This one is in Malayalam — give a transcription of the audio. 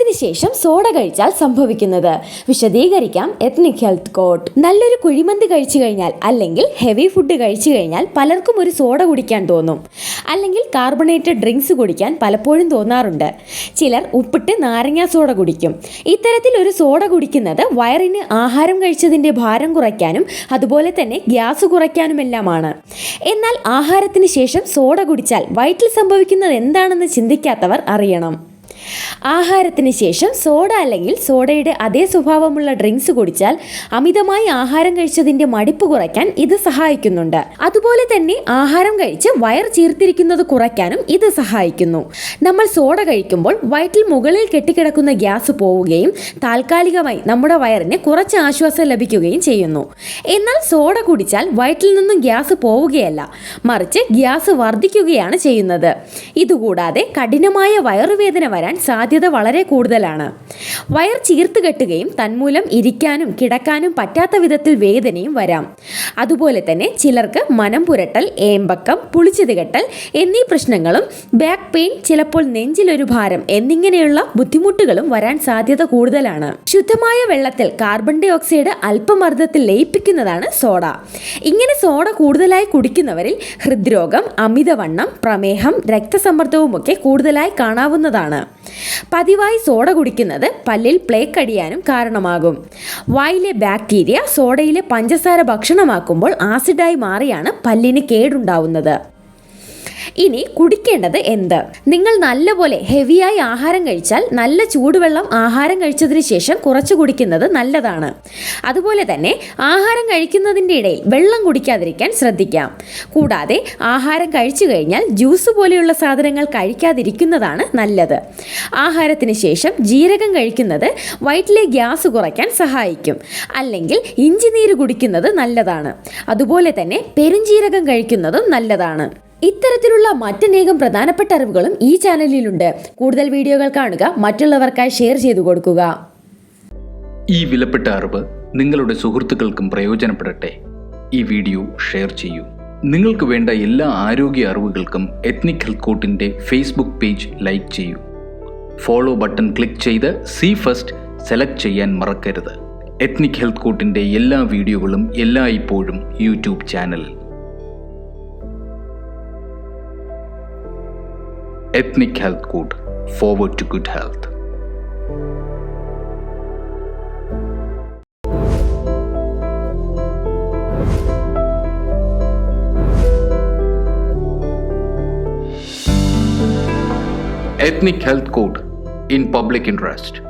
ആഹാരത്തിന് ശേഷം സോഡ കഴിച്ചാൽ സംഭവിക്കുന്നത്. വിശദീകരിക്കാം എത്നിക് ഹെൽത്ത് കോട്ട് നല്ലൊരു കുഴിമന്തി കഴിച്ചു കഴിഞ്ഞാൽ അല്ലെങ്കിൽ ഹെവി ഫുഡ് കഴിച്ചു കഴിഞ്ഞാൽ പലർക്കും ഒരു സോഡ കുടിക്കാൻ തോന്നും. അല്ലെങ്കിൽ കാർബണേറ്റഡ് ഡ്രിങ്ക്സ് കുടിക്കാൻ പലപ്പോഴും തോന്നാറുണ്ട്. ചിലർ ഉപ്പിട്ട് നാരങ്ങ സോഡ കുടിക്കും. ഇത്തരത്തിൽ ഒരു സോഡ കുടിക്കുന്നത് വയറിന് ആഹാരം കഴിച്ചതിന്റെ ഭാരം കുറയ്ക്കാനും അതുപോലെ തന്നെ ഗ്യാസ് കുറയ്ക്കാനുമെല്ലാമാണ്. എന്നാൽ ആഹാരത്തിന് ശേഷം സോഡ കുടിച്ചാൽ വയറ്റിൽ സംഭവിക്കുന്നത് എന്താണെന്ന് ചിന്തിക്കാത്തവർ അറിയണം. ആഹാരത്തിന് ശേഷം സോഡ അല്ലെങ്കിൽ സോഡയുടെ അതേ സ്വഭാവമുള്ള ഡ്രിങ്ക്സ് കുടിച്ചാൽ അമിതമായി ആഹാരം കഴിച്ചതിന്റെ മടിപ്പ് കുറയ്ക്കാൻ ഇത് സഹായിക്കുന്നുണ്ട്. അതുപോലെ തന്നെ ആഹാരം കഴിച്ച് വയർ ചീർത്തിരിക്കുന്നത് കുറയ്ക്കാനും ഇത് സഹായിക്കുന്നു. നമ്മൾ സോഡ കഴിക്കുമ്പോൾ വയറ്റിൽ മുകളിൽ കെട്ടിക്കിടക്കുന്ന ഗ്യാസ് പോവുകയും താൽക്കാലികമായി നമ്മുടെ വയറിന് കുറച്ച് ആശ്വാസം ലഭിക്കുകയും ചെയ്യുന്നു. എന്നാൽ സോഡ കുടിച്ചാൽ വയറ്റിൽ നിന്നും ഗ്യാസ് പോവുകയല്ല മറിച്ച് ഗ്യാസ് വർദ്ധിക്കുകയാണ് ചെയ്യുന്നത്. ഇതുകൂടാതെ കഠിനമായ വയറുവേദന വരാൻ സാധ്യത വളരെ കൂടുതലാണ്. വയർ ചീർത്ത് കെട്ടുകയും തന്മൂലം ഇരിക്കാനും കിടക്കാനും പറ്റാത്ത വിധത്തിൽ വേദനയും വരാം. അതുപോലെ തന്നെ ചിലർക്ക് മനം പുരട്ടൽ ഏമ്പക്കം പുളിച്ചത് കെട്ടൽ എന്നീ പ്രശ്നങ്ങളും ബാക്ക് പെയിൻ ചിലപ്പോൾ നെഞ്ചിലൊരു ഭാരം എന്നിങ്ങനെയുള്ള ബുദ്ധിമുട്ടുകളും വരാൻ സാധ്യത കൂടുതലാണ്. ശുദ്ധമായ വെള്ളത്തിൽ കാർബൺ ഡൈ ഓക്സൈഡ് അല്പമർദ്ദത്തിൽ ലയിപ്പിക്കുന്നതാണ് സോഡ. ഇങ്ങനെ സോഡ കൂടുതലായി കുടിക്കുന്നവരിൽ ഹൃദ്രോഗം അമിതവണ്ണം പ്രമേഹം രക്തസമ്മർദ്ദവുമൊക്കെ കൂടുതലായി കാണാവുന്നതാണ്. പതിവായി സോഡ കുടിക്കുന്നത് പല്ലിൽ പ്ലേക്ക് അടിയാനും കാരണമാകും. വായിലെ ബാക്ടീരിയ സോഡയിലെ പഞ്ചസാര ഭക്ഷണമാക്കുമ്പോൾ ആസിഡായി മാറിയാണ് പല്ലിന് കേടുണ്ടാവുന്നത്. ഇനി കുടിക്കേണ്ടത് എന്ത്? നിങ്ങൾ നല്ലപോലെ ഹെവിയായി ആഹാരം കഴിച്ചാൽ നല്ല ചൂടുവെള്ളം ആഹാരം കഴിച്ചതിന് ശേഷം കുറച്ച് കുടിക്കുന്നത് നല്ലതാണ്. അതുപോലെ തന്നെ ആഹാരം കഴിക്കുന്നതിന്റെ ഇടയിൽ വെള്ളം കുടിക്കാതിരിക്കാൻ ശ്രദ്ധിക്കാം. കൂടാതെ ആഹാരം കഴിച്ചു കഴിഞ്ഞാൽ ജ്യൂസ് പോലെയുള്ള സാധനങ്ങൾ കഴിക്കാതിരിക്കുന്നതാണ് നല്ലത്. ആഹാരത്തിന് ശേഷം ജീരകം കഴിക്കുന്നത് വയറ്റിലെ ഗ്യാസ് കുറയ്ക്കാൻ സഹായിക്കും. അല്ലെങ്കിൽ ഇഞ്ചി നീര് കുടിക്കുന്നത് നല്ലതാണ്. അതുപോലെ തന്നെ പെരുംജീരകം കഴിക്കുന്നതും നല്ലതാണ്. ഇത്തരത്തിലുള്ള മറ്റനേകം പ്രധാനപ്പെട്ട അറിവുകളും ഈ ചാനലിലുണ്ട്. കൂടുതൽ വീഡിയോകൾ കാണുക മറ്റുള്ളവർക്കായി ഷെയർ ചെയ്തു കൊടുക്കുക. ഈ വിലപ്പെട്ട അറിവ് നിങ്ങളുടെ സുഹൃത്തുക്കൾക്കും പ്രയോജനപ്പെടട്ടെ. ഈ വീഡിയോ ഷെയർ ചെയ്യൂ. നിങ്ങൾക്ക് വേണ്ട എല്ലാ ആരോഗ്യ അറിവുകൾക്കും എത്നിക് ഹെൽത്ത് കോട്ടിന്റെ ഫേസ്ബുക്ക് പേജ് ലൈക്ക് ചെയ്യൂ. ഫോളോ ബട്ടൺ ക്ലിക്ക് ചെയ്ത് സി ഫസ്റ്റ് സെലക്ട് ചെയ്യാൻ മറക്കരുത്. എത്നിക് ഹെൽത്ത് കോട്ടിന്റെ എല്ലാ വീഡിയോകളും എല്ലായ്പ്പോഴും യൂട്യൂബ് ചാനലിൽ Ethnic Health Code Forward to Good Health. Ethnic Health Code in Public Interest.